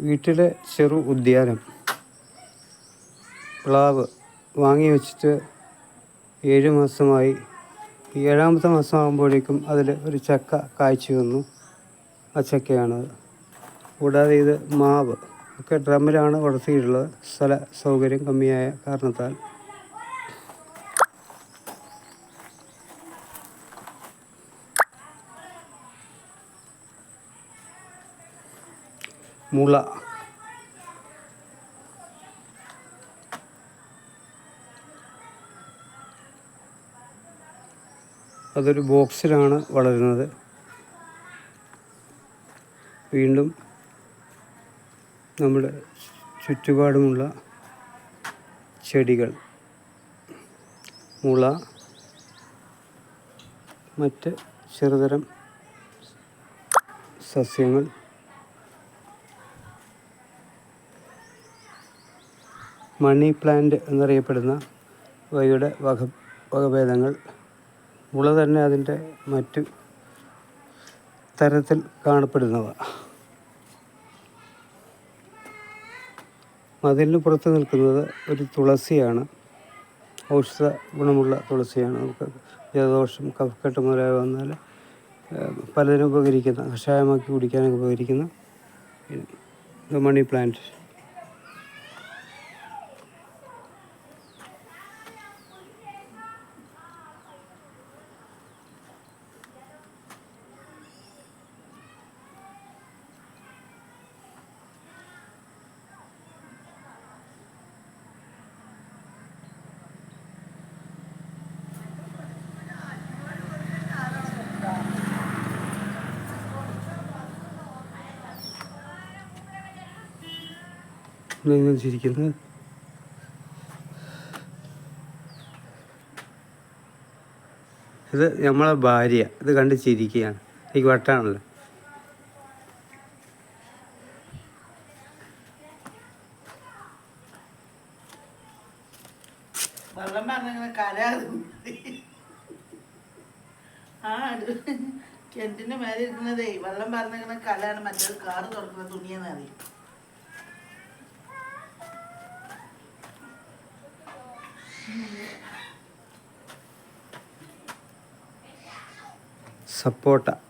വീട്ടിലെ ചെറു ഉദ്യാനം. പ്ലാവ് വാങ്ങി വെച്ചിട്ട് ഏഴ് മാസമായി. ഏഴാമത്തെ മാസമാകുമ്പോഴേക്കും അതിൽ ഒരു ചക്ക കായ്ച്ചു വന്നു. ആ ചക്കയാണത് കൂടാതെ ഇത് മാവ്. ഒക്കെ ഡ്രമ്മിലാണ് വളർത്തിയിട്ടുള്ളത്. സ്ഥല സൗകര്യം കമ്മിയായ കാരണത്താൽ. മുള. അതൊരു ബോക്സിലാണ് വളരുന്നത്. വീണ്ടും നമ്മുടെ ചുറ്റുപാടുമുള്ള ചെടികൾ മുള മറ്റ് ചെറുതരം സസ്യങ്ങൾ മണി പ്ലാന്റ് എന്നറിയപ്പെടുന്ന വയുടെ വക വകഭേദങ്ങൾ. മുള തന്നെ അതിന്റെ മറ്റു തരത്തിൽ കാണപ്പെടുന്നവ. മതിലിന് പുറത്ത് നിൽക്കുന്നത് ഒരു തുളസിയാണ്. ഔഷധ ഗുണമുള്ള തുളസിയാണ്. നമുക്ക് ജലദോഷം കഫക്കെട്ട് മുതലായ വന്നാൽ പലതിനും ഉപകരിക്കുന്ന കഷായമാക്കി കുടിക്കാനൊക്കെ ഉപകരിക്കുന്ന മണി പ്ലാന്റ്. ചിരിക്കുന്നത് ഇത് നമ്മളെ ഭാര്യ. ഇത് കണ്ട് ചിരിക്കുകയാണ്. എനിക്ക് വട്ടാണല്ലോ. വെള്ളം പറഞ്ഞിങ്ങനെ കരാതെ ആ ഒരു കിണറ്റിന്റെ മേലെ ഇരിക്കുന്നതേ വെള്ളം പറഞ്ഞിങ്ങനെ കലാണ് മറ്റൊരു കാറ് തുറക്കുന്ന തുണിയെന്ന് അറിയും. സപ്പോട്ട.